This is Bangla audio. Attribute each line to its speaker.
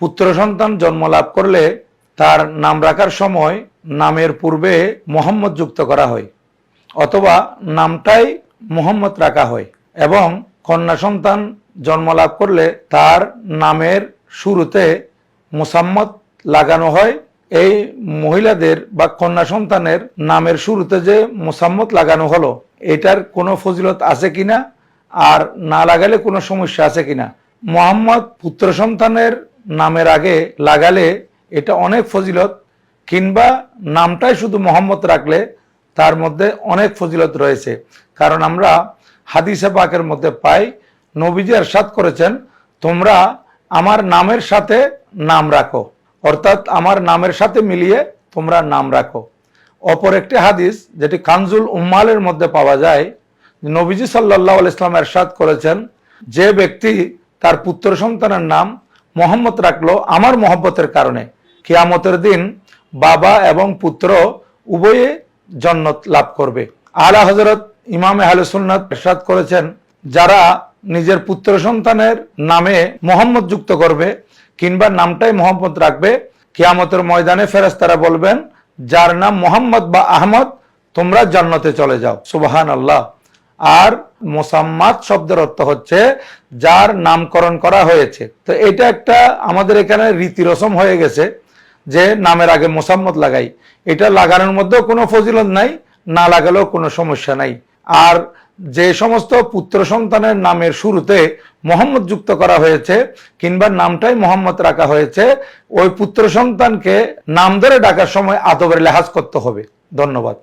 Speaker 1: পুত্র সন্তান জন্ম লাভ করলে তার নাম রাখার সময় নামের পূর্বে মোহাম্মদ যুক্ত করা হয়, অথবা নামটাই মোহাম্মদ রাখা হয় এবং কন্যা সন্তান জন্ম লাভ করলে তার নামের শুরুতে মোসাম্মদ লাগানো হয়। এই মহিলাদের বা কন্যা সন্তানের নামের শুরুতে যে মোসাম্মদ লাগানো হলো, এটার কোনো ফজিলত আছে কিনা? আর না লাগালে কোনো সমস্যা আছে কিনা? মোহাম্মদ পুত্র সন্তানের নামের আগে লাগালে এটা অনেক ফজিলত, কিংবা নামটাই শুধু মোহাম্মদ রাখলে তার মধ্যে অনেক ফজিলত রয়েছে। কারণ আমরা হাদিসে পাকের মধ্যে পাই, নবীজি এরশাদ করেছেন, তোমরা আমার নামের সাথে নাম রাখো, অর্থাৎ আমার নামের সাথে মিলিয়ে তোমরা নাম রাখো। অপর একটি হাদিস, যেটি কানজুল উম্মালের মধ্যে পাওয়া যায়, নবীজি সাল্লাহ ইসলাম এরশাদ করেছেন, যে ব্যক্তি তার পুত্র সন্তানের নাম মোহাম্মদ রাখল আমার মহব্বতের কারণে। কিয়ামতের দিন বাবা এবং পুত্র উভয়ে জন্নত লাভ করবে। আলা হজরত ইমাম আহলুসুন্নাত এরশাদ করেছেন, যারা নিজের পুত্র সন্তানের নামে মোহাম্মদ যুক্ত করবে কিংবা নামটাই মোহাম্মদ রাখবে, কিয়ামতের ময়দানে ফেরেস্তারা বলবেন, যার নাম মোহাম্মদ বা আহমদ, তোমরা জান্নাতে চলে যাও। সুবাহান আল্লাহ আর মোসাম্মাদ শব্দের অর্থ হচ্ছে যার নামকরণ করা হয়েছে। তো এটা একটা আমাদের এখানে রীতি রসম হয়ে গেছে যে নামের আগে মোসাম্মদ লাগাই। এটা লাগানোর মধ্যেও কোনো ফজিলত নাই, না লাগালেও কোনো সমস্যা নাই। আর যে সমস্ত পুত্র সন্তানের নামের শুরুতে মোহাম্মদ যুক্ত করা হয়েছে কিংবা নামটাই মোহাম্মদ রাখা হয়েছে, ওই পুত্র সন্তানকে নাম ধরে ডাকার সময় আদবের লেহাজ করতে হবে। ধন্যবাদ।